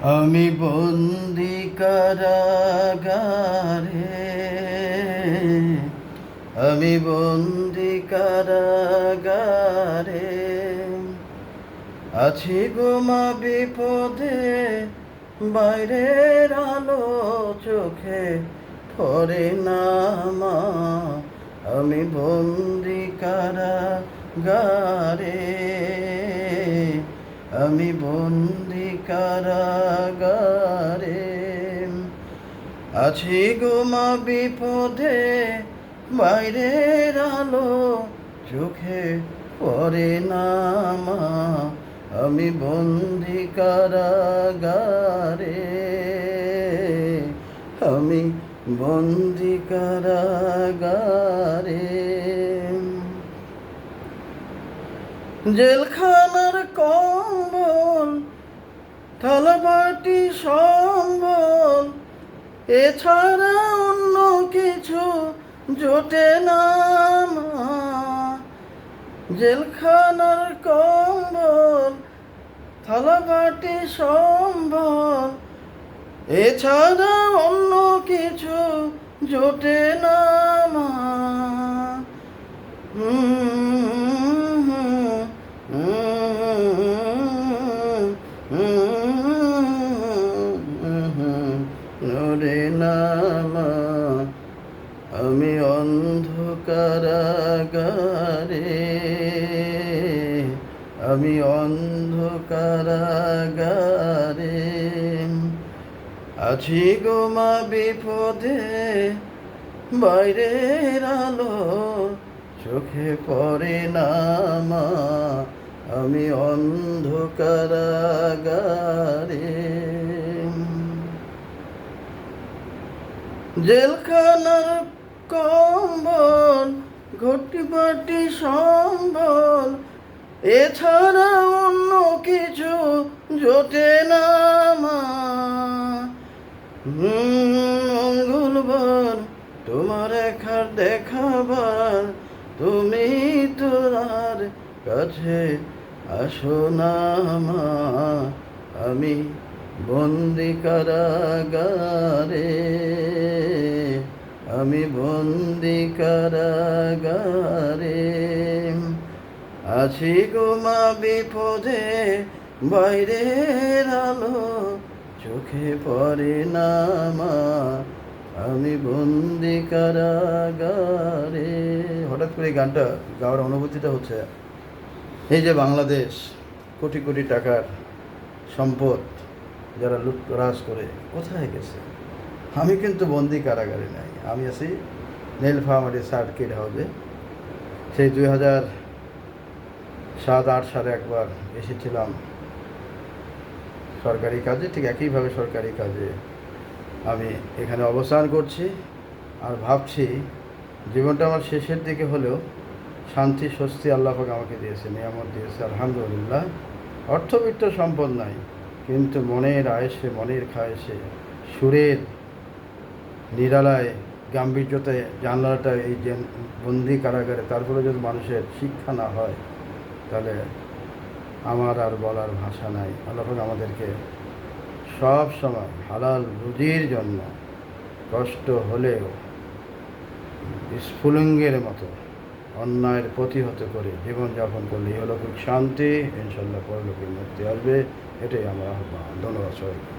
আমি বন্দি কারাগারে, আমি বন্দি কারাগারে আছি গোমা বিপদে, বাইরের আলো চোখে পড়ে না মা, আমি বন্দি কারাগারে, আমি বন্দি কারাগারে। আছি গোমা বিপদে, বাইরের আলো চোখে পড়ে না মা। আমি বন্দি কারাগারে, আমি বন্দি কারাগারে। জেলখানার কম্বল থালাবাটি সম্বল, এছাড়া অন্য কিছু জোটে না। জেলখানার কম্বল, থালাবাটি সম্বল, এছাড়া অন্য কিছু জোটে না মা নরে অন্ধকারাগারে আমি অন্ধকারাগারে আছি গোমা বিপদে, বাইরের আলো চোখে পড়ে না মা। আমি অন্ধকারাগারে। জেলখানার কম্বল ঘটি বাটি সম্বল। এছাড়া অন্য কিছু জোটে না মঙ্গলবার তোমার একার দেখাবার। তুমি তোরার কাছে আসো না মা আমি বন্দি কারাগারে। আমি বন্দি কারাগারে। আছি গোমা বিপদে, বাইরের আলো চোখে পড়ে না মা। আমি বন্দি কারাগারে। হঠাৎ করে গানটা গাওয়ার অনুভূতিটা হচ্ছে, এই যে বাংলাদেশ কোটি কোটি টাকার সম্পদ যারা লুটরাজ করে, কোথায় গেছে? আমি কিন্তু বন্দি কারাগারে নাই। আমি আছি নীলফামারি সার্কিট হাউসে। সেই দুই হাজার সাত, আট সালে একবার এসেছিলাম সরকারি কাজে। ঠিক একইভাবে সরকারি কাজে আমি এখানে অবস্থান করছি আর ভাবছি জীবনটা আমার শেষের দিকে হলেও শান্তি, স্বস্তি আল্লাহাক আমাকে দিয়েছে, নিয়ামত দিয়েছে, আলহামদুলিল্লাহ। অর্থবিত্ত সম্পদ নাই, কিন্তু মনের আয়েসে, মনের খায়েসে, সুরের নিরালায়, গাম্ভীর্যতে, জানলাটা এই যে বন্দি কারাগারে, তারপরে যদি মানুষের শিক্ষা না হয়, তাহলে আমার আর বলার ভাষা নাই। আল্লাহ আমাদেরকে সব সময় হালাল রুজির জন্য কষ্ট হলেও স্ফুলিঙ্গের মতো অন্যায়ের প্রতিহত করে জীবনযাপন করলে ইহলৌকিক শান্তি ইনশাল্লাহ পরলোকের মুক্তি আসবে। এটাই আমার আহ্বান। ধন্যবাদ সবাইকে।